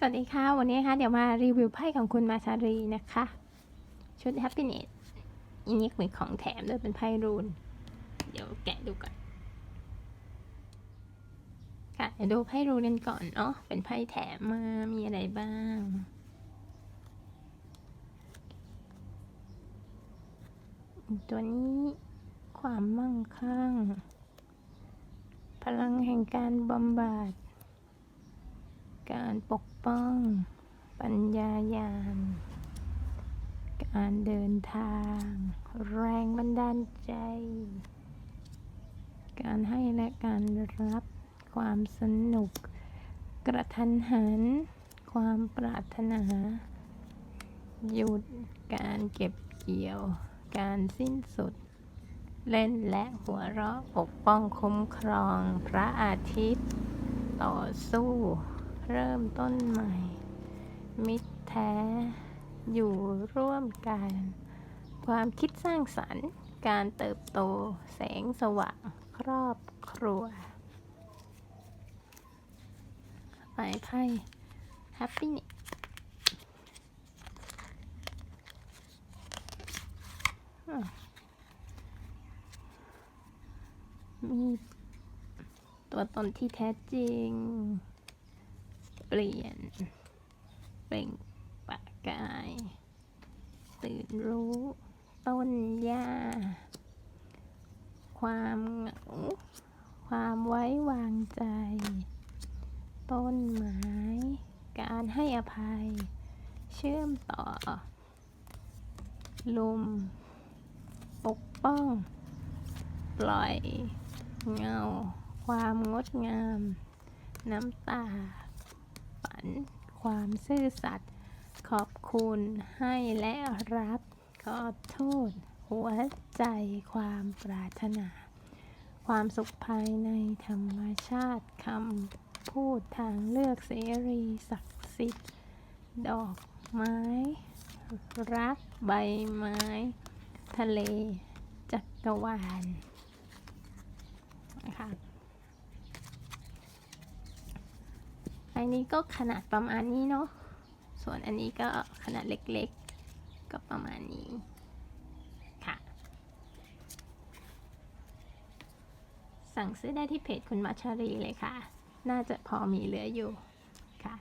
สวัสดีค่ะ วันนี้นะคะเดี๋ยวมารีวิวไพ่ของคุณมาชารีนะคะ ชุด Happiness อันนี้เป็นของแถมด้วยเป็นไพ่รูน เดี๋ยวแกะดูก่อนค่ะเดี๋ยวดูไพ่รูนกันก่อนเนาะเป็นไพ่แถมมามีอะไรบ้าง ตัวนี้ความมั่งคั่ง พลังแห่งการบำบัดการปก ป้อง ปัญญายาณ การเดินทาง แรงบันดาลใจ การให้และการรับความสนุก กระทันหัน ความปรารถนา หยุดการเก็บเกี่ยว การสิ้นสุด เล่นและหัวเราะปกป้องคุ้มครองพระอาทิตย์ ต่อสู้ เริ่มต้นใหม่ มิตรแท้ อยู่ร่วมกัน ความคิดสร้างสรรค์ การเติบโต แสงสว่าง ครอบครัวไปไพ่ happiness มีตัวตนที่แท้จริง เปลี่ยน เปล่งประกาย ตื่นรู้ ต้นหญ้า ความเหงา ความไว้วางใจ ต้นไม้ การให้อภัย เชื่อมต่อ ลม ปกป้อง ปล่อย เงา ความงดงาม น้ำตาันความซื่อสัตย์ขอบคุณให้และรับ ขอโทษ หัวใจความปรารถนา ความสุขภายในธรรมชาติคำพูดทางเลือกเสรีศักดิ์สิทธิ์ ดอกไม้ รักใบไม้ ทะเล จักรวาลนะคะ อันนี้ก็ขนาดประมาณนี้เนาะ ส่วนอันนี้ก็ขนาดเล็กๆ ก็ประมาณนี้ค่ะ สั่งซื้อได้ที่เพจคุณมัชชารีเลยค่ะ น่าจะพอมีเหลืออยู่ค่ะ